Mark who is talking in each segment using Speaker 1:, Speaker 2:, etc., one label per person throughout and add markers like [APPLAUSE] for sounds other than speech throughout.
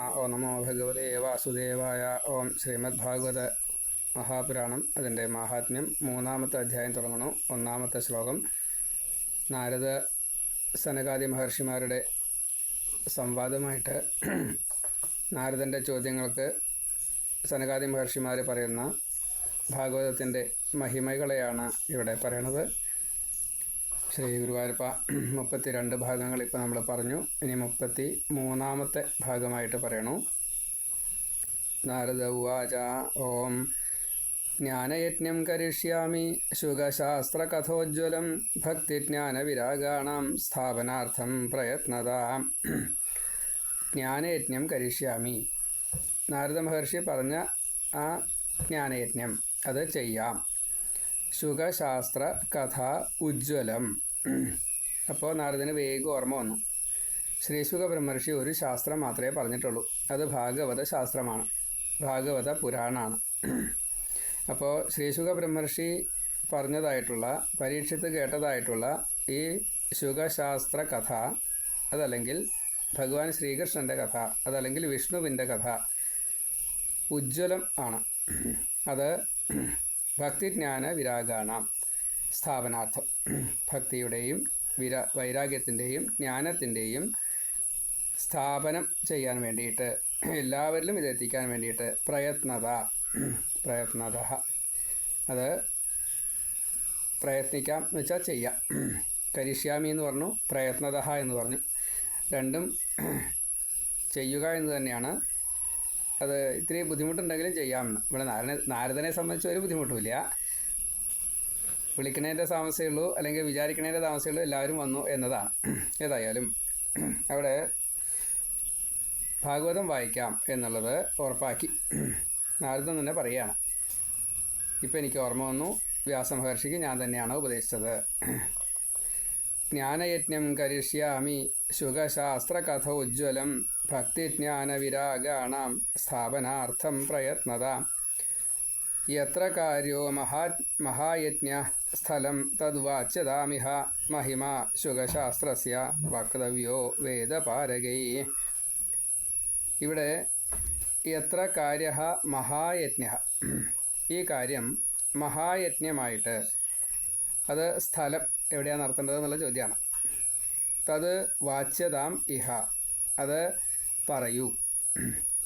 Speaker 1: ഓ നമോ ഭഗവതേ വാസുദേവായ ഓം ശ്രീമദ് ഭാഗവത മഹാപുരാണം. അതിന്റെ മഹാത്മ്യം മൂന്നാമത്തെ അധ്യായം തുടങ്ങണു ഒന്നാമത്തെ ശ്ലോകം. നാരദ സനകാദി മഹർഷിമാരുടെ സംവാദമായിട്ട് നാരദന്റെ ചോദ്യങ്ങൾക്ക് സനകാദി മഹർഷിമാർ പറയുന്ന ഭാഗവതത്തിന്റെ മഹിമകളെയാണ് ഇവിടെ പറയണത്. ശ്രീ ഗുരുവായൂരപ്പ [CLEARS THROAT] മുപ്പത്തി രണ്ട് ഭാഗങ്ങൾ ഇപ്പോൾ നമ്മൾ പറഞ്ഞു. ഇനി മുപ്പത്തി മൂന്നാമത്തെ ഭാഗമായിട്ട് പറയണു. നാരദ ഉവാച ഓം. ജ്ഞാനയജ്ഞം കരിഷ്യാമി ശുഖശാസ്ത്രകഥോജ്വലം ഭക്തിജ്ഞാനവിരാഗാണാം സ്ഥാപനാർത്ഥം പ്രയത്നതാം. [CLEARS THROAT] ജ്ഞാനയജ്ഞം കരിഷ്യാമി. നാരദ മഹർഷി പറഞ്ഞ ആ ജ്ഞാനയജ്ഞം അത് ചെയ്യാം. ശുഖശാസ്ത്ര കഥ ഉജ്ജ്വലം. അപ്പോൾ നാരദന് വേഗം ഓർമ്മ വന്നു. ശ്രീശുഖ ബ്രഹ്മർഷി ഒരു ശാസ്ത്രം മാത്രമേ പറഞ്ഞിട്ടുള്ളൂ. അത് ഭാഗവത ശാസ്ത്രമാണ്. ഭാഗവത പുരാണാണ്. അപ്പോൾ ശ്രീശുഖ ബ്രഹ്മർഷി പറഞ്ഞതായിട്ടുള്ള പരീക്ഷത്ത് കേട്ടതായിട്ടുള്ള ഈ ശുഖശാസ്ത്ര കഥ അതല്ലെങ്കിൽ ഭഗവാൻ ശ്രീകൃഷ്ണന്റെ കഥ അതല്ലെങ്കിൽ വിഷ്ണുവിന്റെ കഥ ഉജ്ജ്വലം ആണ്. അത് ഭക്തിജ്ഞാന വിരാഗാണാം സ്ഥാപനാർത്ഥം. ഭക്തിയുടെയും വിര വൈരാഗ്യത്തിന്റെയും ജ്ഞാനത്തിന്റെയും സ്ഥാപനം ചെയ്യാൻ വേണ്ടിയിട്ട് എല്ലാവരിലും ഇതെത്തിക്കാൻ വേണ്ടിയിട്ട് പ്രയത്നത പ്രയത്നത. അത് പ്രയത്നിക്കാം എന്ന് വെച്ചാൽ ചെയ്യാം. കരിഷ്യാമി എന്ന് പറഞ്ഞു പ്രയത്നത എന്ന് പറഞ്ഞു. രണ്ടും ചെയ്യുക എന്ന് തന്നെയാണ് അത് ഇത്തിരി ബുദ്ധിമുട്ടുണ്ടെങ്കിലും ചെയ്യാമെന്ന് ഇവിടെ നാരനെ നാരദനെ സംബന്ധിച്ച് ഒരു ബുദ്ധിമുട്ടുമില്ല. വിളിക്കണേന്റെ താമസമേ ഉള്ളൂ അല്ലെങ്കിൽ വിചാരിക്കണേന്റെ താമസമേ ഉള്ളൂ എല്ലാവരും വന്നു എന്നതാണ്. ഏതായാലും അവിടെ ഭാഗവതം വായിക്കാം എന്നുള്ളത് ഉറപ്പാക്കി. നാരദൻ തന്നെ പറയുകയാണ്. ഇപ്പം എനിക്ക് ഓർമ്മ വന്നു വ്യാസമഹർഷിക്ക് ഞാൻ തന്നെയാണ് ഉപദേശിച്ചത്. ജ്ഞാനയജ്ഞം കരിഷ്യാമി ശുഖശാസ്ത്രകഥ ഉജ്ജ്വലം ഭക്തിജ്ഞാനവിരാഗാണാം സ്ഥാപനാർത്ഥം പ്രയത്നത. യത്ര കാര്യോ മഹാ മഹായജ്ഞ സ്ഥലം തദ്വാച്യതാമിഹ മഹിമ ശുഖശാസ്ത്രസ്യ വക്തവ്യോ വേദപാരകൈ. ഇവിടെ എത്ര കാര്യ മഹായജ്ഞ? ഈ കാര്യം മഹായജ്ഞമായിട്ട് അത് സ്ഥലം എവിടെയാണ് നടത്തേണ്ടത് എന്നുള്ള ചോദ്യമാണ്. തത് വാച്യതാം ഇഹ. അത് പറയൂ.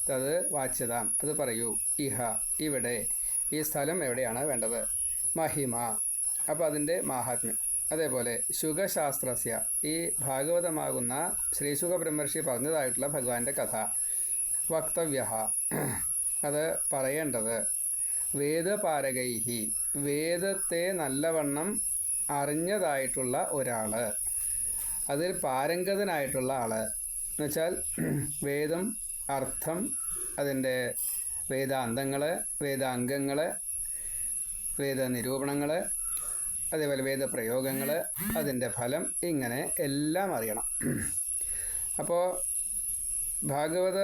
Speaker 1: തത് വാച്യതാം. അത് പറയൂ. ഇഹ ഇവിടെ. ഈ സ്ഥലം എവിടെയാണ് വേണ്ടത്? മഹിമ. അപ്പോൾ അതിന്റെ മാഹാത്മ്യം. അതേപോലെ ശുഖശാസ്ത്രസ്യ ഈ ഭാഗവതമാകുന്ന ശ്രീശുഖ ബ്രഹ്മർഷി പറഞ്ഞതായിട്ടുള്ള ഭഗവാന്റെ കഥ. വക്തവ്യ അത് പറയേണ്ടത് വേദപാരകൈഹി വേദത്തെ നല്ലവണ്ണം അറിഞ്ഞതായിട്ടുള്ള ഒരാൾ അതിൽ പാരംഗതനായിട്ടുള്ള ആൾ എന്നുവെച്ചാൽ [CLEARS THROAT] വേദം അർത്ഥം അതിന്റെ വേദാന്തങ്ങൾ വേദാംഗങ്ങൾ വേദ നിരൂപണങ്ങൾ അതേപോലെ വേദപ്രയോഗങ്ങൾ അതിന്റെ ഫലം ഇങ്ങനെ എല്ലാം അറിയണം. [CLEARS THROAT] അപ്പോൾ ഭാഗവത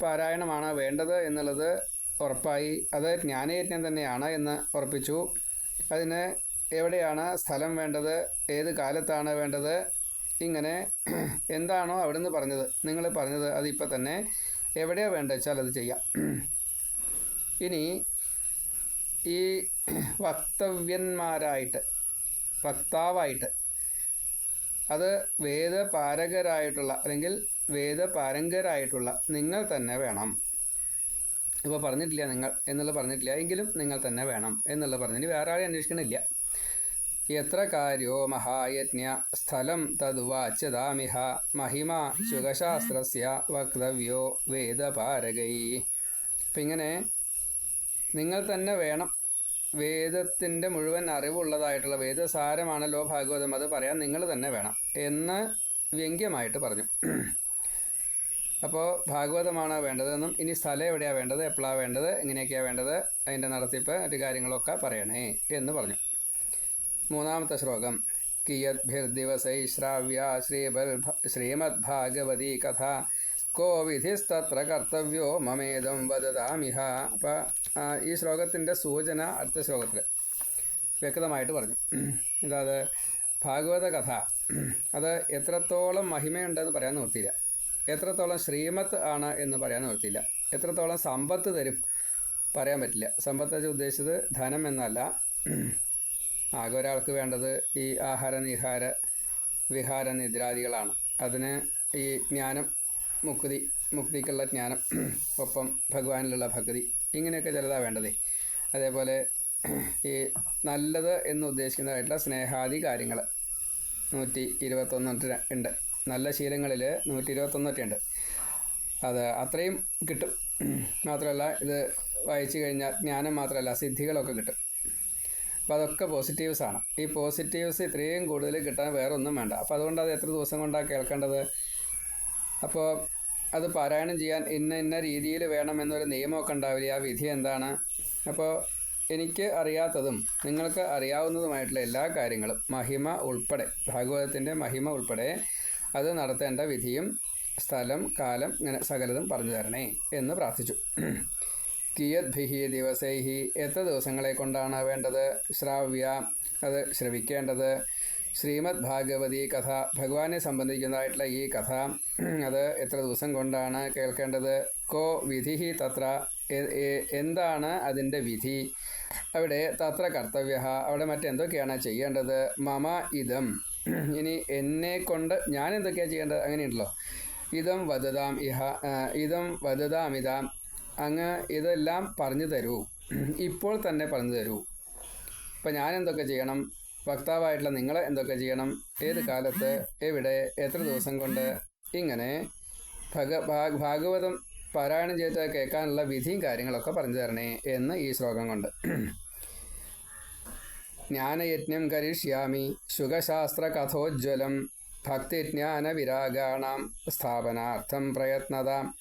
Speaker 1: പാരായണമാണ് വേണ്ടത് എന്നുള്ളത് ഉറപ്പായി. അത് ജ്ഞാനയജ്ഞം തന്നെയാണ് എന്ന് ഉറപ്പിച്ചു. അതിന് എവിടെയാണ് സ്ഥലം വേണ്ടത്? ഏത് കാലത്താണ് വേണ്ടത്? ഇങ്ങനെ എന്താണോ അവിടെ നിന്ന് പറഞ്ഞത്. നിങ്ങൾ പറഞ്ഞത് അതിപ്പോൾ തന്നെ എവിടെയാണ് വേണ്ടത് വെച്ചാൽ അത് ചെയ്യാം. ഇനി ഈ വക്തവ്യന്മാരായിട്ട് വക്താവായിട്ട് അത് വേദപാരകരായിട്ടുള്ള അല്ലെങ്കിൽ വേദപാരംഗരായിട്ടുള്ള നിങ്ങൾ തന്നെ വേണം. ഇപ്പോൾ പറഞ്ഞിട്ടില്ല നിങ്ങൾ എന്നുള്ളത് പറഞ്ഞിട്ടില്ല. എങ്കിലും നിങ്ങൾ തന്നെ വേണം എന്നുള്ളത് പറഞ്ഞിട്ട് വേറെ ആളെ അന്വേഷിക്കണില്ല. എത്ര കാര്യോ മഹായജ്ഞ സ്ഥലം തദ്വാച്യതാമിഹ മഹിമ ശുഖശാസ്ത്രസ്യ വക്തവ്യോ വേദപാരകൈ. അപ്പം ഇങ്ങനെ നിങ്ങൾ തന്നെ വേണം വേദത്തിന്റെ മുഴുവൻ അറിവുള്ളതായിട്ടുള്ള വേദസാരമാണല്ലോ ഭാഗവതം അത് പറയാൻ നിങ്ങൾ തന്നെ വേണം എന്ന് വ്യംഗ്യമായിട്ട് പറഞ്ഞു. അപ്പോൾ ഭാഗവതമാണ് വേണ്ടതെന്നും ഇനി സ്ഥലം എവിടെയാണ് വേണ്ടത് എപ്പോഴാണ് വേണ്ടത് എങ്ങനെയൊക്കെയാണ് വേണ്ടത് അതിന്റെ നടത്തിപ്പ് മറ്റു കാര്യങ്ങളൊക്കെ പറയണേ എന്ന് പറഞ്ഞു. മൂന്നാമത്തെ ശ്ലോകം. കിയദ്ഭിർദിവസൈ ശ്രാവ്യ ശ്രീബൽ ശ്രീമദ്ഭാഗവതി കഥ. കോ വിധിസ്തത്ര കർത്തവ്യോ മമേദം വദതാമിഹ. അപ്പോൾ ഈ ശ്ലോകത്തിന്റെ സൂചന അടുത്ത ശ്ലോകത്തിൽ വ്യക്തമായിട്ട് പറഞ്ഞു. ഇതാത് ഭാഗവത കഥ. അത് എത്രത്തോളം മഹിമയുണ്ടെന്ന് പറയാൻ നിർത്തിയില്ല എത്രത്തോളം ശ്രീമത്ത് ആണ് എന്ന് പറയാൻ നിർത്തിയില്ല എത്രത്തോളം സമ്പത്ത് തരും പറയാൻ പറ്റില്ല. സമ്പത്ത് ഉദ്ദേശിച്ചത് ധനം എന്നല്ല. ആകെ ഒരാൾക്ക് വേണ്ടത് ഈ ആഹാര നിഹാര വിഹാര നിദ്രാദികളാണ് അതിന് ഈ ജ്ഞാനം മുക്തി മുക്തിക്കുള്ള ജ്ഞാനം [CLEARS THROAT] ഒപ്പം ഭഗവാനിലുള്ള ഭക്തി ഇങ്ങനെയൊക്കെ ചിലതാണ് വേണ്ടതേ. അതേപോലെ ഈ നല്ലത് എന്ന് ഉദ്ദേശിക്കുന്നതായിട്ടുള്ള സ്നേഹാദി കാര്യങ്ങൾ നൂറ്റി ഇരുപത്തൊന്നൊക്കെ ഉണ്ട്. നല്ല ശീലങ്ങളിൽ നൂറ്റി ഇരുപത്തൊന്നൊക്കെ ഉണ്ട്. അത് അത്രയും കിട്ടും. [CLEARS THROAT] മാത്രമല്ല ഇത് വായിച്ചു കഴിഞ്ഞാൽ ജ്ഞാനം മാത്രമല്ല സിദ്ധികളൊക്കെ കിട്ടും. അപ്പോൾ അതൊക്കെ പോസിറ്റീവ്സ് ആണ്. ഈ പോസിറ്റീവ്സ് ഇത്രയും കൂടുതൽ കിട്ടാൻ വേറെ ഒന്നും വേണ്ട. അപ്പോൾ അതുകൊണ്ട് അത് എത്ര ദിവസം കൊണ്ടാണ് കേൾക്കേണ്ടത്? അപ്പോൾ അത് പാരായണം ചെയ്യാൻ ഇന്ന ഇന്ന രീതിയിൽ വേണമെന്നൊരു നിയമമൊക്കെ ഉണ്ടാവില്ല? ആ വിധി എന്താണ്? അപ്പോൾ എനിക്ക് അറിയാത്തതും നിങ്ങൾക്ക് അറിയാവുന്നതുമായിട്ടുള്ള എല്ലാ കാര്യങ്ങളും മഹിമ ഉൾപ്പെടെ ഭാഗവതത്തിന്റെ മഹിമ ഉൾപ്പെടെ അത് നടത്തേണ്ട വിധിയും സ്ഥലം കാലം ഇങ്ങനെ സകലതും പറഞ്ഞു തരണേ എന്ന് പ്രാർത്ഥിച്ചു. കിയദ്ഭിഹി ദിവസൈഹി എത്ര ദിവസങ്ങളെ കൊണ്ടാണ് വേണ്ടത്? ശ്രാവ്യ അത് ശ്രവിക്കേണ്ടത്. ശ്രീമദ് ഭാഗവതി കഥ ഭഗവാനെ സംബന്ധിക്കുന്നതായിട്ടുള്ള ഈ കഥ അത് എത്ര ദിവസം കൊണ്ടാണ് കേൾക്കേണ്ടത്? കോ വിധി തത്ര എന്താണ് അതിന്റെ വിധി? അവിടെ തത്ര കർത്തവ്യ അവിടെ മറ്റെന്തൊക്കെയാണ് ചെയ്യേണ്ടത്? മമ ഇതം ഇനി എന്നെ കൊണ്ട് ഞാൻ എന്തൊക്കെയാണ് ചെയ്യേണ്ടത്? അങ്ങനെയുണ്ടല്ലോ. ഇതം വദതാം ഇഹ ഇതം വദതാമിതാം അങ്ങ് ഇതെല്ലാം പറഞ്ഞു തരൂ. ഇപ്പോൾ തന്നെ പറഞ്ഞു തരൂ. ഇപ്പം ഞാൻ എന്തൊക്കെ ചെയ്യണം? വക്താവായിട്ടുള്ള നിങ്ങൾ എന്തൊക്കെ ചെയ്യണം? ഏത് കാലത്ത്? എവിടെ? എത്ര ദിവസം കൊണ്ട്? ഇങ്ങനെ ഭഗ ഭാഗവതം പാരായണം ചെയ്ത് കേൾക്കാനുള്ള വിധിയും കാര്യങ്ങളൊക്കെ പറഞ്ഞു തരണേ എന്ന് ഈ ശ്ലോകം കൊണ്ട്. ജ്ഞാനയജ്ഞം കരിഷ്യാമി ശുഖശാസ്ത്രകഥോജ്വലം ഭക്തിജ്ഞാനവിരാഗാണാം സ്ഥാപനാർത്ഥം പ്രയത്നതാം.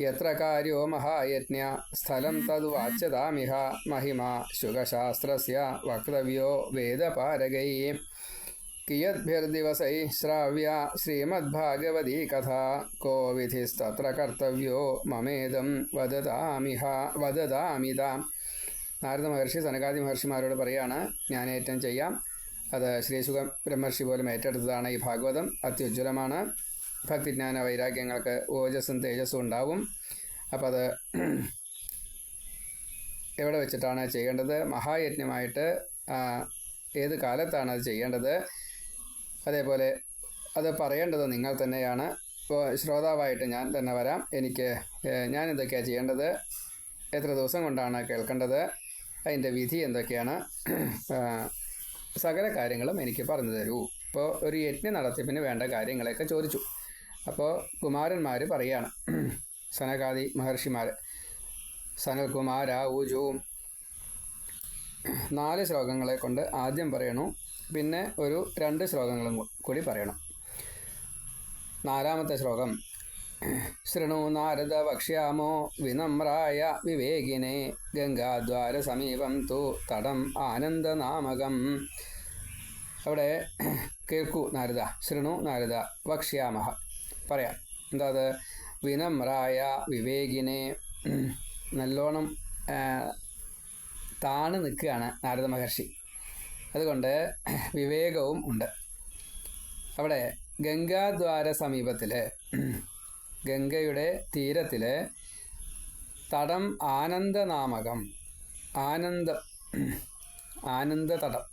Speaker 1: യത്ര കാര്യോ മഹായജ്ഞ സ്ഥലം തദ്വാച്യതാമിഹ മഹിമ ശുഗശാസ്ത്രസ്യ വക്തവ്യോ വേദപാരകൈ കിയദ്ഭിർദിവസൈ ശ്രാവ്യ ശ്രീമദ്ഭാഗവതീ കഥ കോ വിധിസ്തത്ര കർത്തവ്യോ മമേദം വദതാമിഹ വദതാമിത നാരദ മഹർഷി സനകാദി മഹർഷിമാരോട് പറയാണ് ജ്ഞാനേറ്റം ചെയ്യാം. അത് ശ്രീസുഖ ബ്രഹ്മർഷി പോലും ഏറ്റെടുത്തതാണ് ഈ ഭാഗവതം. അത്യുജ്വലമാണ്. ഭക്തിജ്ഞാന വൈരാഗ്യങ്ങൾക്ക് ഓജസ്സും തേജസ്സും ഉണ്ടാവും. അപ്പോൾ അത് എവിടെ വെച്ചിട്ടാണ് ചെയ്യേണ്ടത്? മഹായജ്ഞമായിട്ട് ഏത് കാലത്താണ് അത് ചെയ്യേണ്ടത്? അതേപോലെ അത് പറയേണ്ടത് നിങ്ങൾ തന്നെയാണ്. ഇപ്പോൾ ശ്രോതാവായിട്ട് ഞാൻ തന്നെ വരാം. എനിക്ക് ഞാൻ എന്തൊക്കെയാണ് ചെയ്യേണ്ടത്? എത്ര ദിവസം കൊണ്ടാണ് കേൾക്കേണ്ടത്? അതിന്റെ വിധി എന്തൊക്കെയാണ്? സകല കാര്യങ്ങളും എനിക്ക് പറഞ്ഞു തരൂ. ഇപ്പോൾ ഒരു യജ്ഞ നടത്തിപ്പിന് വേണ്ട കാര്യങ്ങളെയൊക്കെ ചോദിച്ചു. അപ്പോൾ കുമാരന്മാർ പറയാണ് സനകാദി മഹർഷിമാർ സനൽകുമാര ഊജുവും നാല് ശ്ലോകങ്ങളെ കൊണ്ട് ആദ്യം പറയണു പിന്നെ ഒരു രണ്ട് ശ്ലോകങ്ങളും കൂടി പറയണം. നാലാമത്തെ ശ്ലോകം ശൃണു നാരദ വക്ഷ്യാമോ വിനമ്രായ വിവേകിനെ ഗംഗാദ്വാര സമീപം തു തടം ആനന്ദനാമകം അവിടെ കേൾക്കൂ നാരദ ശൃണു നാരദ വക്ഷ്യാമഹ. പറയാം. എന്താ വിനമ്രായ വിവേകിനെ നല്ലോണം താണു താണ് നിൽക്കുകയാണ് നാരദ മഹർഷി. അതുകൊണ്ട് വിവേകവും ഉണ്ട്. അവിടെ ഗംഗാദ്വാര സമീപത്തിൽ ഗംഗയുടെ തീരത്തിൽ തടം ആനന്ദനാമകം ആനന്ദ ആനന്ദ തടം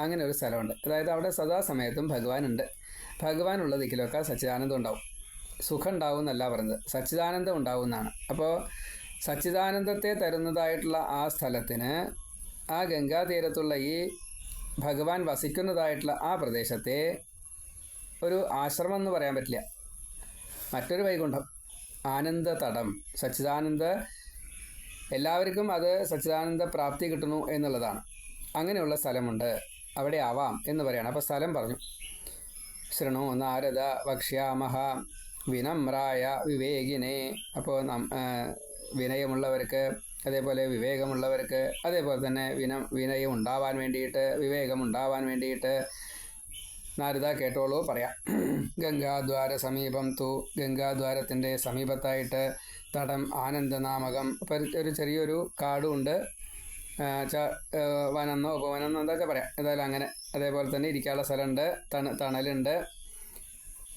Speaker 1: അങ്ങനെ ഒരു സ്ഥലമുണ്ട്. അതായത് അവിടെ സദാസമയത്തും ഭഗവാനുണ്ട്. ഭഗവാനുള്ള ദിക്കിലൊക്കെ സച്ചിദാനന്ദം ഉണ്ടാവും. സുഖം ഉണ്ടാവും എന്നല്ല പറയുന്നത്. സച്ചിദാനന്ദം ഉണ്ടാവുമെന്നാണ്. അപ്പോൾ സച്ചിദാനന്ദത്തെ തരുന്നതായിട്ടുള്ള ആ സ്ഥലത്തിന് ആ ഗംഗാതീരത്തുള്ള ഈ ഭഗവാൻ വസിക്കുന്നതായിട്ടുള്ള ആ പ്രദേശത്തെ ഒരു ആശ്രമം എന്ന് പറയാൻ പറ്റില്ല. മറ്റൊരു വൈകുണ്ഠം. ആനന്ദ തടം. സച്ചിദാനന്ദ എല്ലാവർക്കും അത് സച്ചിദാനന്ദ പ്രാപ്തി കിട്ടുന്നു എന്നുള്ളതാണ്. അങ്ങനെയുള്ള സ്ഥലമുണ്ട്. അവിടെ ആവാം എന്ന് പറയണം. അപ്പോൾ സ്ഥലം പറഞ്ഞു. ശൃണു നാരദ വക്ഷ്യാമഹ വിനമ്രായ വിവേകിനെ. അപ്പോൾ വിനയമുള്ളവർക്ക് അതേപോലെ വിവേകമുള്ളവർക്ക് അതേപോലെ തന്നെ വിന വിനയം ഉണ്ടാവാൻ വേണ്ടിയിട്ട് വിവേകം ഉണ്ടാവാൻ വേണ്ടിയിട്ട് നാരദ കേട്ടോളൂ പറയാം. ഗംഗാദ്വാര സമീപം തു ഗംഗാദ്വാരത്തിന്റെ സമീപത്തായിട്ട് തടം ആനന്ദനാമകം. ഒരു- ചെറിയൊരു കാടുണ്ട്. ച ആ, വനന്നോ ഉപവനെന്നോ എന്തൊക്കെ പറയാം. ഏതായാലും അങ്ങനെ അതേപോലെ തന്നെ ഇരിക്കാനുള്ള സ്ഥലമുണ്ട്. തണ തണലുണ്ട്.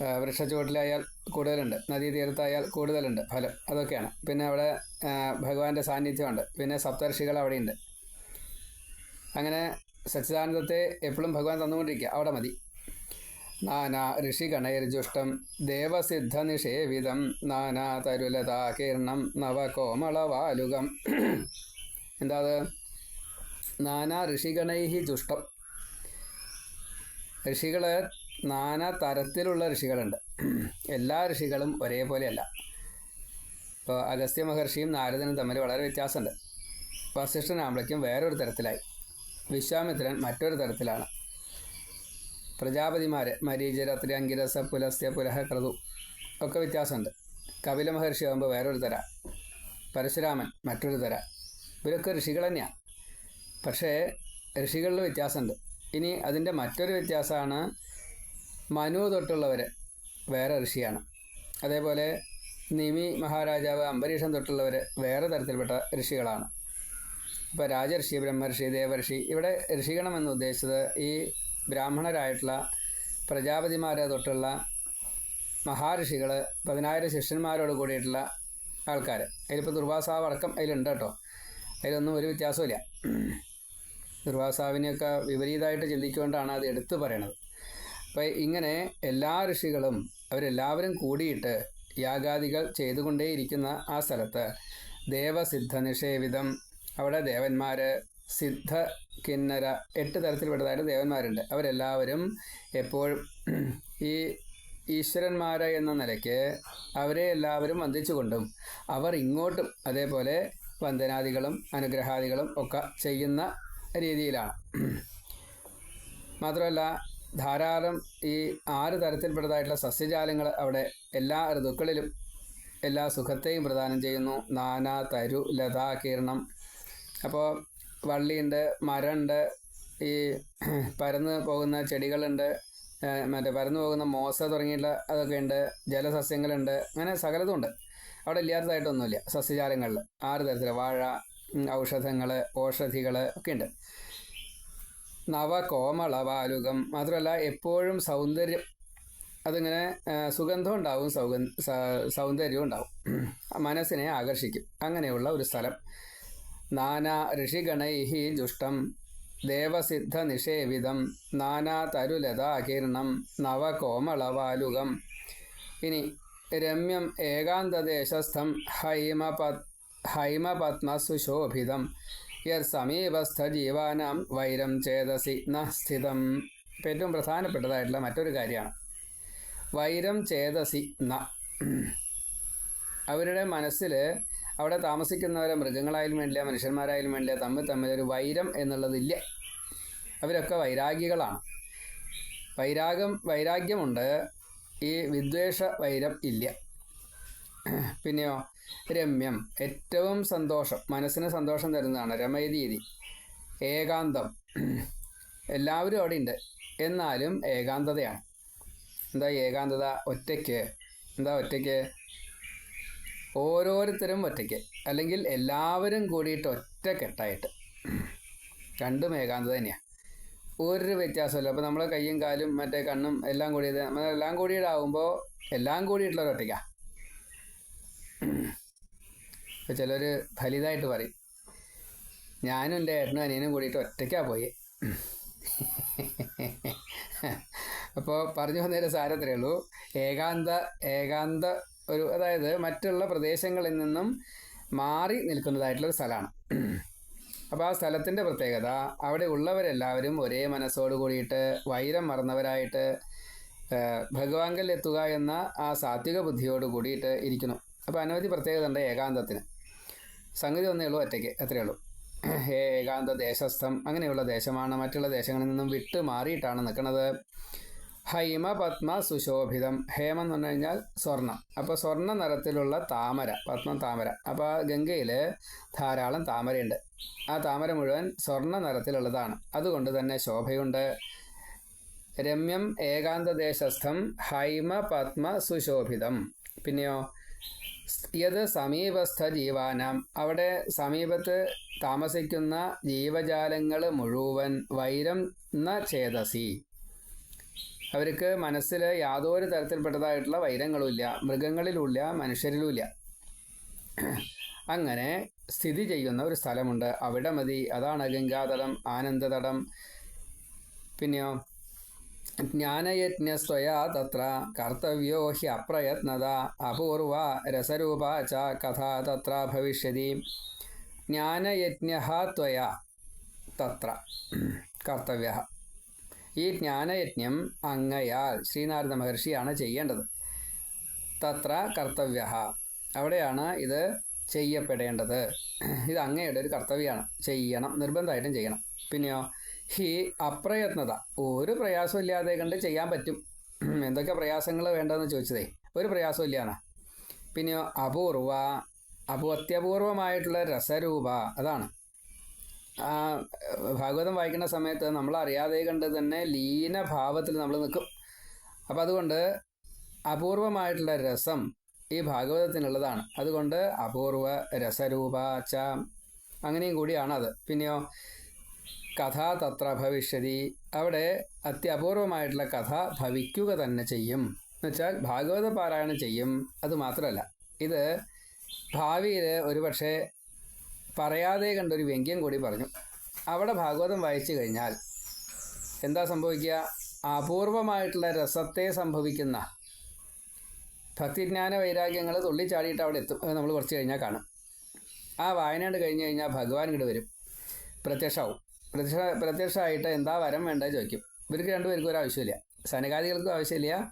Speaker 1: വൃക്ഷച്ചുവട്ടിലായാൽ കൂടുതലുണ്ട്. നദീതീരത്തായാൽ കൂടുതലുണ്ട് ഫലം. അതൊക്കെയാണ്. പിന്നെ അവിടെ ഭഗവാന്റെ സാന്നിധ്യമുണ്ട്. പിന്നെ സപ്തർഷികൾ അവിടെയുണ്ട്. അങ്ങനെ സച്ചിദാനന്ദത്തെ എപ്പോഴും ഭഗവാൻ തന്നുകൊണ്ടിരിക്കുക. അവിടെ മതി. നാനാ ഋഷിഗണൈർജുഷ്ടം ദേവസിദ്ധ നിഷേവിതം നാനാ തരുലതാകീർണം നവകോമളവാലുകം. എന്താ അത്? നാനാ ഋഷിഗണൈഹി ജുഷ്ടം. ഋഷികൾ നാനാ തരത്തിലുള്ള ഋഷികളുണ്ട്. എല്ലാ ഋഷികളും ഒരേപോലെയല്ല. ഇപ്പോൾ അഗസ്ത്യ മഹർഷിയും നാരദനും തമ്മിൽ വളരെ വ്യത്യാസമുണ്ട്. വസിഷ്ഠനാമ്പളയ്ക്കും വേറൊരു തരത്തിലായി. വിശ്വാമിത്രൻ മറ്റൊരു തരത്തിലാണ്. പ്രജാപതിമാർ മരീചര ത്രിയങ്കിരസ പുലസ്ത്യ പുലഹ ക്രതു ഒക്കെ വ്യത്യാസമുണ്ട്. കപില മഹർഷി ആകുമ്പോൾ വേറൊരു തര. പരശുരാമൻ മറ്റൊരു തര. ഇവരൊക്കെ ഋഷികൾ തന്നെയാണ് പക്ഷേ ഋഷികളിൽ വ്യത്യാസമുണ്ട്. ഇനി അതിന്റെ മറ്റൊരു വ്യത്യാസമാണ് മനു തൊട്ടുള്ളവർ വേറെ ഋഷിയാണ്. അതേപോലെ നിമി മഹാരാജാവ് അംബരീഷൻ തൊട്ടുള്ളവർ വേറെ തരത്തിൽപ്പെട്ട ഋഷികളാണ്. ഇപ്പോൾ രാജർഷി ബ്രഹ്മർഷി ദേവർഷി ഇവിടെ ഋഷിഗണം എന്ന് ഉദ്ദേശിച്ചത് ഈ ബ്രാഹ്മണരായിട്ടുള്ള പ്രജാപതിമാരെ തൊട്ടുള്ള മഹാഋഷികൾ പതിനായിരം ശിഷ്യന്മാരോട് കൂടിയിട്ടുള്ള ആൾക്കാർ അതിലിപ്പോൾ ദുർവാസാവ് അടക്കം അതിലുണ്ട് കേട്ടോ. അതിലൊന്നും ഒരു വ്യത്യാസമില്ല ദുർവാസാവിനെയൊക്കെ വിപരീതമായിട്ട് ചിന്തിക്കൊണ്ടാണ് അത് എടുത്തു പറയണത്. അപ്പോൾ ഇങ്ങനെ എല്ലാ ഋഷികളും അവരെല്ലാവരും കൂടിയിട്ട് യാഗാദികൾ ചെയ്തുകൊണ്ടേയിരിക്കുന്ന ആ സ്ഥലത്ത് ദേവസിദ്ധ നിഷേവിതം അവിടെ ദേവന്മാർ സിദ്ധ കിന്നര എട്ട് തരത്തിൽപ്പെട്ടതായിട്ട് ദേവന്മാരുണ്ട്. അവരെല്ലാവരും എപ്പോഴും ഈ ഈശ്വരന്മാര എന്ന നിലയ്ക്ക് അവരെ എല്ലാവരും വന്ദിച്ചുകൊണ്ടും അവർ ഇങ്ങോട്ടും അതേപോലെ വന്ദനാദികളും അനുഗ്രഹാദികളും ഒക്കെ ചെയ്യുന്ന രീതിയിലാണ്. മാത്രമല്ല ധാരാളം ഈ ആറ് തരത്തിൽപ്പെട്ടതായിട്ടുള്ള സസ്യജാലങ്ങൾ അവിടെ എല്ലാ ഋതുക്കളിലും എല്ലാ സുഖത്തെയും പ്രദാനം ചെയ്യുന്നു. നാനാ തരു ലതാ കീർണം അപ്പോൾ വള്ളിയുണ്ട് മരമുണ്ട് ഈ പരന്ന് പോകുന്ന ചെടികളുണ്ട് മറ്റേ പരന്നു പോകുന്ന മോസ തുടങ്ങിയിട്ടുള്ള അതൊക്കെ ഉണ്ട് ജലസസ്യങ്ങളുണ്ട് അങ്ങനെ സകലതും ഉണ്ട്. അവിടെ ഇല്ലാത്തതായിട്ടൊന്നുമില്ല സസ്യജാലങ്ങളിൽ. ആറ് തരത്തിൽ വാഴ ഔഷധങ്ങൾ ഓഷധികൾ ഒക്കെ ഉണ്ട്. നവകോമള ബാലുകം മാത്രമല്ല എപ്പോഴും സൗന്ദര്യം അതിങ്ങനെ സുഗന്ധം ഉണ്ടാവും സൗഗന്ധ സൗന്ദര്യവും ഉണ്ടാവും. മനസ്സിനെ ആകർഷിക്കും. അങ്ങനെയുള്ള ഒരു സ്ഥലം. നാനാ ഋഷിഗണൈഹി ജുഷ്ടം ദേവസിദ്ധ നിഷേവിതം നാനാ തരുലതാകീർണം നവകോമളവാലുകം. ഇനി രമ്യം ഏകാന്തദേശസ്ഥം ഹൈമപത് ഹൈമപത്മസുശോഭിതം. യത് സമീപസ്ഥ ജീവാനാം വൈരം ചേതസി ന സ്ഥിതം ഇപ്പം ഏറ്റവും പ്രധാനപ്പെട്ടതായിട്ടുള്ള മറ്റൊരു കാര്യമാണ്. വൈരം ചേതസി ന. അവരുടെ മനസ്സിൽ അവിടെ താമസിക്കുന്നവരെ മൃഗങ്ങളായാലും വേണ്ടില്ല മനുഷ്യന്മാരായാലും വേണ്ടില്ല തമ്മിൽ തമ്മിൽ ഒരു വൈരം എന്നുള്ളതില്ല. അവരൊക്കെ വൈരാഗികളാണ്. വൈരാഗം വൈരാഗ്യമുണ്ട്. ഈ വിദ്വേഷ വൈരം ഇല്ല. പിന്നെയോ? രമ്യം. ഏറ്റവും സന്തോഷം. മനസ്സിന് സന്തോഷം തരുന്നതാണ്. രമയതീതി. ഏകാന്തം. എല്ലാവരും അവിടെ ഉണ്ട് എന്നാലും ഏകാന്തതയാണ്. എന്താ ഏകാന്തത? ഒറ്റയ്ക്ക്. എന്താ ഒറ്റയ്ക്ക്? ഓരോരുത്തരും ഒറ്റയ്ക്ക്. അല്ലെങ്കിൽ എല്ലാവരും കൂടിയിട്ട് ഒറ്റക്കെട്ടായിട്ട് രണ്ടും ഏകാന്തത തന്നെയാണ് ഒരു വ്യത്യാസമില്ല അപ്പോൾ നമ്മളെ കയ്യും കാലും മറ്റേ കണ്ണും എല്ലാം കൂടിയത് നമ്മളെല്ലാം കൂടിയിട്ടാവുമ്പോൾ എല്ലാം കൂടിയിട്ടുള്ള ഒരു ഒറ്റയ്ക്കാണ് ഇപ്പോൾ ചിലർ ഫലിതായിട്ട് പറയും. ഞാനും എന്റെ ഏട്ടനും അനിയനും കൂടിയിട്ട് ഒറ്റയ്ക്കാണ് പോയി. അപ്പോൾ പറഞ്ഞു വന്നതിന്റെ സാരത്രേ ഉള്ളൂ. ഏകാന്ത ഏകാന്ത ഒരു അതായത് മറ്റുള്ള പ്രദേശങ്ങളിൽ നിന്നും മാറി നിൽക്കുന്നതായിട്ടുള്ള ഒരു സ്ഥലമാണ്. അപ്പോൾ ആ സ്ഥലത്തിന്റെ പ്രത്യേകത അവിടെ ഉള്ളവരെല്ലാവരും ഒരേ മനസ്സോട് കൂടിയിട്ട് വൈരം മറന്നവരായിട്ട് ഭഗവാങ്കലെത്തുക എന്ന ആ സാത്വിക ബുദ്ധിയോട് കൂടിയിട്ട് ഇരിക്കുന്നു. അപ്പോൾ അനവധി പ്രത്യേകത ഉണ്ട് ഏകാന്തത്തിന്. സംഗതി ഒന്നേ ഉള്ളൂ ഒറ്റയ്ക്ക് അത്രയേ ഉള്ളൂ. ഏകാന്ത ദേശസ്ഥം അങ്ങനെയുള്ള ദേശമാണ്. മറ്റുള്ള ദേശങ്ങളിൽ നിന്നും വിട്ട് മാറിയിട്ടാണ് നിൽക്കുന്നത്. ഹൈമ പത്മ സുശോഭിതം. ഹേമം എന്ന് പറഞ്ഞു കഴിഞ്ഞാൽ സ്വർണം. അപ്പോൾ സ്വർണ നിറത്തിലുള്ള താമര പത്മം താമര. അപ്പോൾ ഗംഗയിൽ ധാരാളം താമരയുണ്ട്. ആ താമര മുഴുവൻ സ്വർണ നിറത്തിലുള്ളതാണ്. അതുകൊണ്ട് തന്നെ ശോഭയുണ്ട്. രമ്യം ഏകാന്തദേശസ്ഥം ഹൈമ പത്മ സുശോഭിതം. പിന്നെയോ? യത് സമീപസ്ഥ ജീവാനാം അവിടെ സമീപത്ത് താമസിക്കുന്ന ജീവജാലങ്ങൾ മുഴുവൻ വൈരം ന ചേതസി അവർക്ക് മനസ്സിൽ യാതൊരു തരത്തിൽപ്പെട്ടതായിട്ടുള്ള വൈരങ്ങളുമില്ല. മൃഗങ്ങളിലുമില്ല മനുഷ്യരിലുമില്ല. അങ്ങനെ സ്ഥിതി ചെയ്യുന്ന ഒരു സ്ഥലമുണ്ട്. അവിടെ മതി. അതാണ് ഗംഗാതടം ആനന്ദതടം. പിന്നെയോ ജ്ഞാനയജ്ഞസ്വയാ തത്ര കർത്തവ്യോ ഹി അപ്രയത്നത അപൂർവ രസരൂപ ച കഥ തത്ര ഭവിഷ്യതി. ജ്ഞാനയജ്ഞ ത്വയാ തത്ര കർത്തവ്യ. ഈ ജ്ഞാനയജ്ഞം അങ്ങയാൽ ശ്രീനാരദ മഹർഷിയാണ് ചെയ്യേണ്ടത്. തത്ര കർത്തവ്യ. അവിടെയാണ് ഇത് ചെയ്യപ്പെടേണ്ടത്. ഇത് അങ്ങയുടെ ഒരു കർത്തവ്യമാണ് ചെയ്യണം നിർബന്ധമായിട്ടും ചെയ്യണം. പിന്നെയോ ഹി അപ്രയത്നത. ഒരു പ്രയാസം ഇല്ലാതെ കണ്ട് ചെയ്യാൻ പറ്റും. എന്തൊക്കെ പ്രയാസങ്ങൾ വേണ്ടതെന്ന് ചോദിച്ചതേ. ഒരു പ്രയാസം ഇല്ലാന്നാ. പിന്നെയോ അപൂർവ അപൂ അത്യപൂർവമായിട്ടുള്ള രസരൂപ അതാണ്. ഭാഗവതം വായിക്കുന്ന സമയത്ത് നമ്മൾ അറിയാതെ കണ്ട് തന്നെ ലീന ഭാവത്തിൽ നമ്മൾ നിൽക്കും. അപ്പം അതുകൊണ്ട് അപൂർവമായിട്ടുള്ള രസം ഈ ഭാഗവതത്തിനുള്ളതാണ്. അതുകൊണ്ട് അപൂർവ രസരൂപ ച അങ്ങനെയും കൂടിയാണ് അത് പിന്നെയോ കഥ തത്ര ഭവിഷ്യതി. അവിടെ അത്യപൂർവമായിട്ടുള്ള കഥ ഭവിക്കുക തന്നെ ചെയ്യും. എന്നുവെച്ചാൽ ഭാഗവത പാരായണം ചെയ്യും. അത് മാത്രമല്ല ഇത് ഭാവിയിൽ ഒരുപക്ഷെ പറയാതെ കണ്ടൊരു വ്യംഗ്യം കൂടി പറഞ്ഞു. അവിടെ ഭാഗവതം വായിച്ചു കഴിഞ്ഞാൽ എന്താ സംഭവിക്കുക? അപൂർവമായിട്ടുള്ള രസത്തെ സംഭവിക്കുന്ന ഭക്തിജ്ഞാന വൈരാഗ്യങ്ങൾ തുള്ളിച്ചാടിയിട്ട് അവിടെ എത്തും. നമ്മൾ കുറച്ച് കഴിഞ്ഞാൽ കാണും. ആ വായനയോട് കഴിഞ്ഞ് കഴിഞ്ഞാൽ ഭഗവാൻ ഇങ്ങോട്ട് വരും. പ്രത്യക്ഷമാവും. പ്രത്യക്ഷ പ്രത്യക്ഷമായിട്ട് എന്താ വരം വേണ്ടത് ചോദിക്കും. ഇവർക്ക് രണ്ടുപേർക്കും ഒരു ആവശ്യമില്ല. സനകാദികൾക്കും ആവശ്യമില്ല.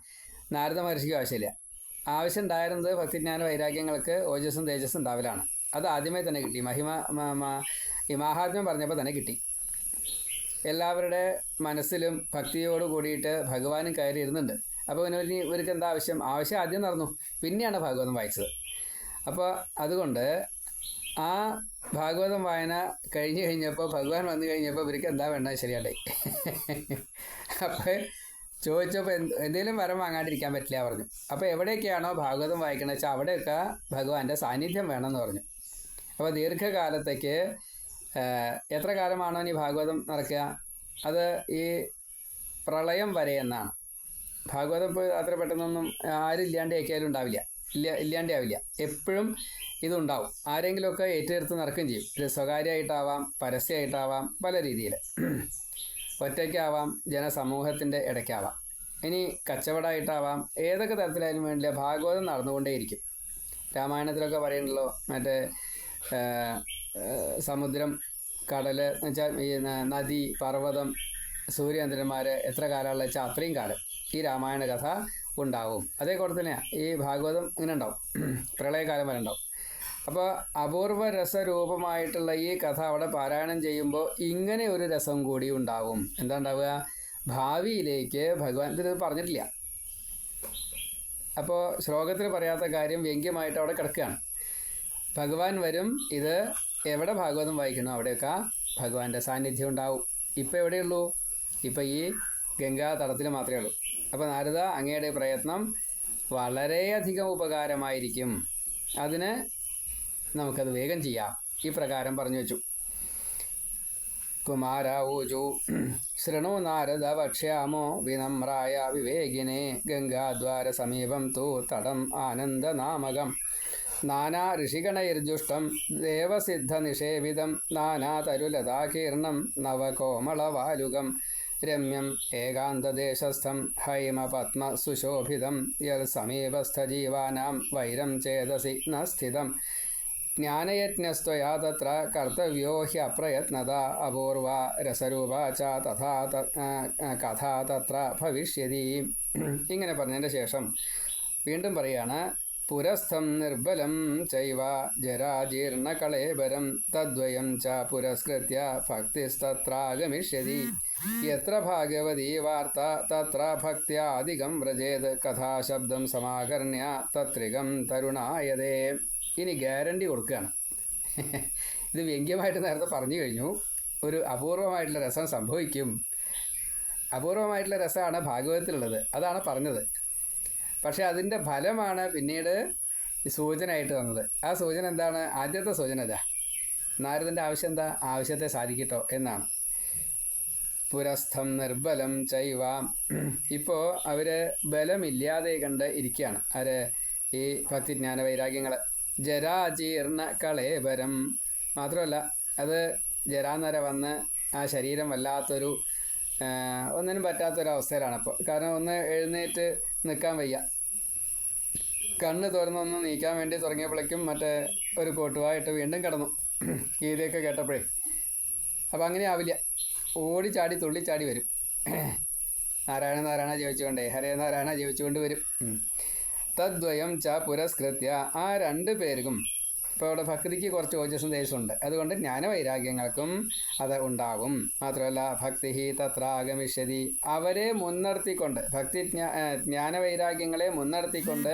Speaker 1: നാരദ മഹർഷിക്കും ആവശ്യമില്ല. ആവശ്യം ഉണ്ടായിരുന്നത് ഭക്തിജ്ഞാന വൈരാഗ്യങ്ങൾക്ക് ഓജസ്സും തേജസ്സും ഉണ്ടാവലാണ്. അത് ആദ്യമേ തന്നെ കിട്ടി. മഹിമ മഹാത്മ്യം പറഞ്ഞപ്പോൾ തന്നെ കിട്ടി. എല്ലാവരുടെ മനസ്സിലും ഭക്തിയോട് കൂടിയിട്ട് ഭഗവാനും കയറി ഇരുന്നുണ്ട്. അപ്പോൾ ഇനി ഇവർക്ക് എന്താ ആവശ്യം? ആവശ്യം ആദ്യം നടന്നു. പിന്നെയാണ് ഭാഗവതം വായിച്ചത്. അപ്പോൾ അതുകൊണ്ട് ആ ഭാഗവതം വായന കഴിഞ്ഞു കഴിഞ്ഞപ്പോൾ ഭഗവാൻ വന്നു കഴിഞ്ഞപ്പോൾ ഇവർക്ക് എന്താ വേണ്ടത് ശരിയാണ്ടായി അപ്പോൾ ചോദിച്ചപ്പോൾ എന്ത് എന്തെങ്കിലും വരം വാങ്ങാണ്ടിരിക്കാൻ പറ്റില്ല പറഞ്ഞു. അപ്പോൾ എവിടെയൊക്കെയാണോ ഭാഗവതം വായിക്കണമെന്ന് വെച്ചാൽ അവിടെയൊക്കെ ഭഗവാന്റെ സാന്നിധ്യം വേണമെന്ന് പറഞ്ഞു. അപ്പോൾ ദീർഘകാലത്തേക്ക് എത്ര കാലമാണോ ഇനി ഭാഗവതം നടക്കുക? അത് ഈ പ്രളയം വരെ എന്നാണ്. ഭാഗവതം ഇപ്പോൾ അത്ര പെട്ടെന്നൊന്നും ആരും ഇല്ലാണ്ടാക്കിയാലും ഉണ്ടാവില്ല. ഇല്ല ഇല്ലാണ്ടാവില്ല. എപ്പോഴും ഇതുണ്ടാവും. ആരെങ്കിലുമൊക്കെ ഏറ്റെടുത്ത് നടക്കുകയും ചെയ്യും. സ്വകാര്യമായിട്ടാവാം പരസ്യമായിട്ടാവാം പല രീതിയിൽ ഒറ്റയ്ക്കാവാം ജനസമൂഹത്തിന്റെ ഇടയ്ക്കാവാം. ഇനി കച്ചവടമായിട്ടാവാം ഏതൊക്കെ തരത്തിലായാലും വേണ്ടില്ല ഭാഗവതം നടന്നുകൊണ്ടേയിരിക്കും. രാമായണത്തിലൊക്കെ പറയുന്നുള്ളൂ മറ്റേ സമുദ്രം കടൽ എന്ന് വെച്ചാൽ ഈ നദി പർവതം സൂര്യചന്ദ്രന്മാർ എത്ര കാലമുള്ള വെച്ചാൽ അത്രയും കാലം. ഈ രാമായണ കഥ ഉണ്ടാവും. അതേ തന്നെയാണ് ഈ ഭാഗവതം ഇങ്ങനെ ഉണ്ടാവും. പ്രളയകാലം വരെ ഉണ്ടാവും. അപ്പോൾ അപൂർവ രസരൂപമായിട്ടുള്ള ഈ കഥ അവിടെ പാരായണം ചെയ്യുമ്പോൾ ഇങ്ങനെ ഒരു രസം കൂടി ഉണ്ടാവും. എന്താ ഉണ്ടാവുക? ഭാവിയിലേക്ക് ഭഗവാൻ ഇത് പറഞ്ഞിട്ടില്ല. അപ്പോൾ ശ്ലോകത്തിൽ പറയാത്ത കാര്യം വ്യംഗ്യമായിട്ട് അവിടെ കിടക്കുകയാണ്. ഭഗവാൻ വരും ഇത് എവിടെ ഭാഗവതം വായിക്കണോ അവിടെയൊക്കെ ഭഗവാന്റെ സാന്നിധ്യം ഉണ്ടാവും. ഇപ്പം എവിടെയുള്ളൂ? ഇപ്പം ഈ ഗംഗാ തടത്തിൽ മാത്രമേ ഉള്ളൂ. അപ്പോൾ നാരദ അങ്ങയുടെ പ്രയത്നം വളരെയധികം ഉപകാരമായിരിക്കും. അതിന് നമുക്കത് വേഗം ചെയ്യാം. ഈ പ്രകാരം പറഞ്ഞു വെച്ചു. കുമാരാവൂചു ശൃണു നാരദ വക്ഷ്യാമോ വിനമ്രായ വിവേകിനെ ഗംഗാദ്വാര സമീപം തു തടം ആനന്ദനാമകം. നാനാ ഋഷിഗണൈർജുഷ്ടം ദേവസിദ്ധ നിഷേവിതം നാനാതരുലതാകീർണം നവകോമളവാലുകം. രമ്യം ഏകാന്തദേശസ്ഥം ഹൈമപത്മസുശോഭിതം സുശോഭിതം യൽ സമീപസ്ഥജീവാനാം വൈരം ചേതസി ന സ്ഥിതം ജ്ഞാനയജ്ഞസ്ത്വയാ തത്ര കർത്തവ്യോ ഹ്യ അപ്രയത്നത അപൂർവ രസരൂപ ച തഥാ കഥ തത്ര ഭവിഷ്യതി. ഇങ്ങനെ പറഞ്ഞതിന്റെ ശേഷം വീണ്ടും പറയാണ് പുരസ്ഥം നിർബലം ചൈവ ജരാജീർണകളേബരം തദ്വയം ച പുരസ്കൃത്യ ഭക്തിസ്തത്രാഗമിഷ്യതി യത്ര ഭാഗവതീ വാർത്ത തത്ര ഭക്ത്യാധികം വ്രജേത് കഥാശബ്ദം സമാകർണ്യ തത്രികം തരുണായതേ ഇനി ഗ്യാരണ്ടി കൊടുക്കുകയാണ്. ഇത് വ്യംഗ്യമായിട്ട് നേരത്തെ പറഞ്ഞു കഴിഞ്ഞു. ഒരു അപൂർവമായിട്ടുള്ള രസം സംഭവിക്കും. അപൂർവമായിട്ടുള്ള രസമാണ് ഭാഗവതത്തിലുള്ളത്. അതാണ് പറഞ്ഞത്. പക്ഷേ അതിന്റെ ഫലമാണ് പിന്നീട് സൂചനയായിട്ട് തന്നത് ആ സൂചന എന്താണ്? ആദ്യത്തെ സൂചന ഇതാ. നാരദന്റെ ആവശ്യം എന്താ? ആവശ്യത്തെ സാധിക്കട്ടോ എന്നാണ്. പുരസ്ഥം നിർബലം ചൈവ. ഇപ്പോൾ അവർ ബലമില്ലാതെ കണ്ട് ഇരിക്കുകയാണ്. അവർ ഈ ഭക്തിജ്ഞാന വൈരാഗ്യങ്ങൾ ജരാജീർണ കളേബരം. മാത്രമല്ല അത് ജരാനര വന്ന് ആ ശരീരം വല്ലാത്തൊരു ഒന്നിനും പറ്റാത്തൊരവസ്ഥയിലാണ് അപ്പോൾ. കാരണം ഒന്ന് എഴുന്നേറ്റ് നിൽക്കാൻ വയ്യ. കണ്ണ് തുറന്നൊന്ന് നീക്കാൻ വേണ്ടി തുടങ്ങിയപ്പോഴേക്കും മറ്റേ ഒരു കോട്ടുവായിട്ട് വീണ്ടും കിടന്നു. ഗീതയൊക്കെ കേട്ടപ്പോഴേ. അപ്പം അങ്ങനെ ആവില്ല. ഓടി ചാടി തുള്ളി ചാടി വരും. നാരായണ നാരായണ ജീവിച്ചുകൊണ്ടേ ഹരേ നാരായണ ജപിച്ചുകൊണ്ട് വരും. തദ്വയം ച പുരസ്കൃത്യ ആ രണ്ട് പേർക്കും ഇപ്പോൾ അവിടെ ഭക്തിക്ക് കുറച്ച് ഓജസ്സും ദേശമുണ്ട് അതുകൊണ്ട് ജ്ഞാനവൈരാഗ്യങ്ങൾക്കും അത് ഉണ്ടാകും. മാത്രമല്ല ഭക്തി തത്ര ആഗമിഷ്യതി അവരെ മുൻനിർത്തിക്കൊണ്ട് ഭക്തി ജ്ഞാനവൈരാഗ്യങ്ങളെ മുൻനിർത്തിക്കൊണ്ട്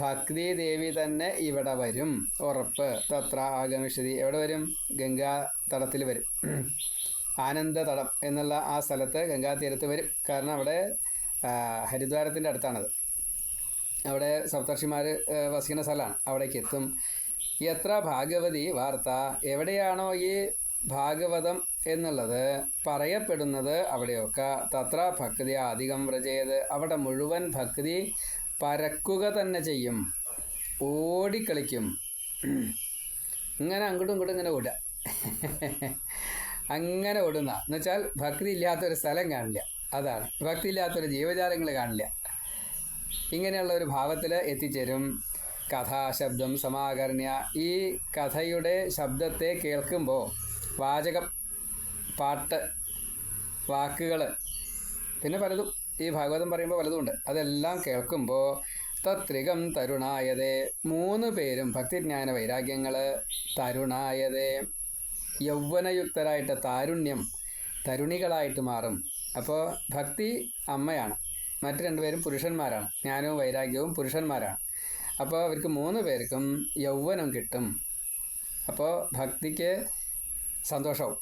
Speaker 1: ഭക്തി ദേവി തന്നെ ഇവിടെ വരും. ഉറപ്പ്. തത്ര ആഗമിഷ്യതി എവിടെ വരും? ഗംഗാ തടത്തിൽ വരും. ആനന്ദ തടം എന്നുള്ള ആ സ്ഥലത്ത് ഗംഗാ തീരത്ത് വരും. കാരണം അവിടെ ഹരിദ്വാരത്തിന്റെ അടുത്താണത്. അവിടെ സപ്തർഷിമാർ വസിക്കുന്ന സ്ഥലമാണ്. അവിടേക്ക് എത്തും. എത്ര ഭാഗവതി വാർത്ത? എവിടെയാണോ ഈ ഭാഗവതം എന്നുള്ളത് പറയപ്പെടുന്നത് അവിടെയൊക്കെ. തത്ര ഭക്തി അധികം വ്രജയത് അവിടെ മുഴുവൻ ഭക്തി പരക്കുക തന്നെ ചെയ്യും. ഓടിക്കളിക്കും. ഇങ്ങനെ അങ്ങോട്ടും ഇങ്ങോട്ടും ഇങ്ങനെ ഓടുക. അങ്ങനെ ഓടുന്ന. എന്നുവെച്ചാൽ ഭക്തി ഇല്ലാത്തൊരു സ്ഥലം കാണില്ല. അതാണ്. ഭക്തി ഇല്ലാത്തൊരു ജീവജാലങ്ങൾ കാണില്ല. ഇങ്ങനെയുള്ള ഒരു ഭാവത്തിൽ എത്തിച്ചേരും. കഥാശബ്ദം സമാകർണ്യ ഈ കഥയുടെ ശബ്ദത്തെ കേൾക്കുമ്പോൾ വാചകം പാട്ട് വാക്കുകൾ പിന്നെ പലതും ഈ ഭാഗവതം പറയുമ്പോൾ പലതുമുണ്ട്. അതെല്ലാം കേൾക്കുമ്പോൾ തത്രികം തരുണായതേ മൂന്ന് പേരും ഭക്തിജ്ഞാന വൈരാഗ്യങ്ങൾ തരുണായതേ. യൗവനയുക്തരായിട്ട് താരുണ്യം തരുണികളായിട്ട് മാറും. അപ്പോൾ ഭക്തി അമ്മയാണ്. മറ്റു രണ്ടുപേരും പുരുഷന്മാരാണ്. ജ്ഞാനവും വൈരാഗ്യവും പുരുഷന്മാരാണ്. അപ്പോൾ അവർക്ക് മൂന്ന് പേർക്കും യൗവനം കിട്ടും. അപ്പോൾ ഭക്തിക്ക് സന്തോഷവും.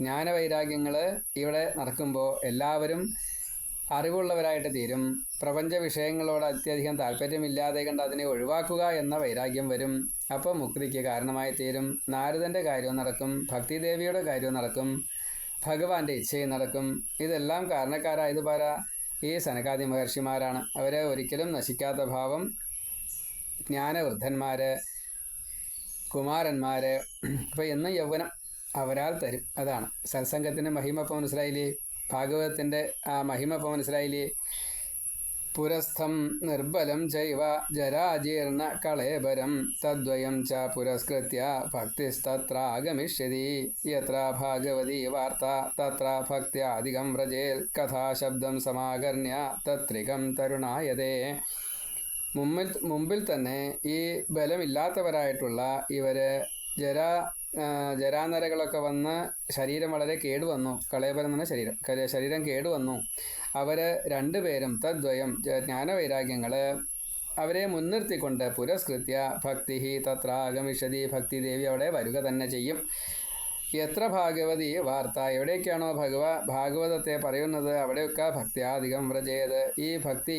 Speaker 1: ജ്ഞാനവൈരാഗ്യങ്ങൾ ഇവിടെ നടക്കുമ്പോൾ എല്ലാവരും അറിവുള്ളവരായിട്ട് തീരും. പ്രപഞ്ച വിഷയങ്ങളോട് അത്യധികം താല്പര്യമില്ലാതെ കണ്ട് അതിനെ ഒഴിവാക്കുക എന്ന വൈരാഗ്യം വരും. അപ്പോൾ മുക്തിക്ക് കാരണമായി തീരും. നാരദന്റെ കാര്യവും നടക്കും ഭക്തിദേവിയുടെ കാര്യവും നടക്കും ഭഗവാന്റെ ഇച്ഛയും നടക്കും. ഇതെല്ലാം കാരണക്കാരായത് പാര ഈ സനകാദി മഹർഷിമാരാണ്. അവരെ ഒരിക്കലും നശിക്കാത്ത ഭാവം ജ്ഞാനവൃദ്ധന്മാര് കുമാരന്മാര് അപ്പോൾ എന്നും യൗവനം അവരാൽ തരും. അതാണ്. സത്സംഗത്തിന്റെ മഹിമ ഇപ്പോൾ മനസ്സിലായില്ലേ ഭാഗവതത്തിന്റെ ആ മഹിമ ഇപ്പോൾ മനസ്സിലായില്ലേ പുരസ്ഥം നിർബലം ചൈവ ജരാജീർണ കളേബരം തദ്വയം ച പുരസ്കൃത്യ ഭക്തിസ്തത്ര ആഗമിഷ്യതി യത്ര ഭാഗവതി വാർത്ത തത്ര ഭക്ത്യാധികം വ്രജേൽ കഥാശബ്ദം സമാകർണ്യ തത്രികം തരുണായതേ. മുമ്പിൽ മുമ്പിൽ തന്നെ ഈ ബലമില്ലാത്തവരായിട്ടുള്ള ഇവർ ജരാ ജരാനരകളൊക്കെ വന്ന് ശരീരം വളരെ കേടുവന്നു. കളയപരം തന്നെ ശരീരം ശരീരം കേടുവന്നു. അവർ രണ്ടുപേരും തദ്വയം ജ്ഞാനവൈരാഗ്യങ്ങൾ അവരെ മുൻനിർത്തിക്കൊണ്ട് പുരസ്കൃത്യ ഭക്തി തത്ര ആഗമിഷതി ഭക്തി ദേവി അവിടെ വരിക തന്നെ ചെയ്യും. എത്ര ഭാഗവതി വാർത്ത എവിടേക്കാണോ ഭഗവ ഭാഗവതത്തെ പറയുന്നത് അവിടെയൊക്കെ ഭക്തിയാധികം വ്രജയത് ഈ ഭക്തി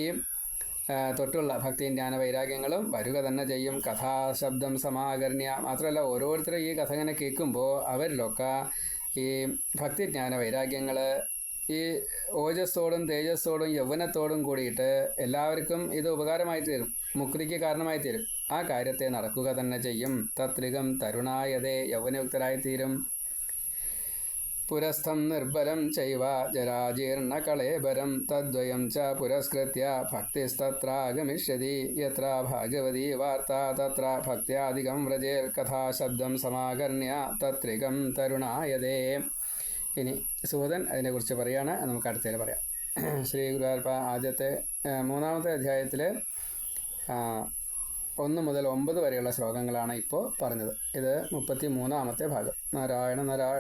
Speaker 1: തൊട്ടുള്ള ഭക്തി ജ്ഞാന വൈരാഗ്യങ്ങളും വരിക തന്നെ ചെയ്യും. കഥാശബ്ദം സമാകർണ്യ. മാത്രമല്ല ഓരോരുത്തരും ഈ കഥ ഇങ്ങനെ കേൾക്കുമ്പോൾ അവരിലൊക്കെ ഈ ഭക്തി ജ്ഞാന വൈരാഗ്യങ്ങൾ ഈ ഓജസ്സോടും തേജസ്സോടും യൗവനത്തോടും കൂടിയിട്ട് എല്ലാവർക്കും ഇത് ഉപകാരമായി തീരും. മുക്തിക്ക് കാരണമായി തീരും. ആ കാര്യത്തെ നടക്കുക തന്നെ ചെയ്യും. തത്രികം തരുണായതേ യൗവനയുക്തരായി തീരും പുരസ്ഥം നിർബലം ചൈവ ജരാജീർണകളേബരം തദ്വയം ച പുരസ്കൃത്യ ഭക്തിസ്തത്രാഗമിഷ്യതി യത്ര ഭാഗവതി വാർത്ത തത്ര ഭക്ത്യാധികം വ്രജേൽ കഥാശബ്ദം സമാകർണ്യ തത്രികം തരുണായതേ. ഇനി സൂതൻ അതിനെക്കുറിച്ച് പറയാണ്. നമുക്ക് അടുത്തതിൽ പറയാം. ശ്രീ ഗുരുവായൂരപ്പ ആദ്യത്തെ മൂന്നാമത്തെ അധ്യായത്തിൽ ഒന്ന് മുതൽ ഒമ്പത് വരെയുള്ള ശ്ലോകങ്ങളാണ് ഇപ്പോൾ പറഞ്ഞത്. ഇത് മുപ്പത്തി മൂന്നാമത്തെ ഭാഗം. നാരായണ നാരായണ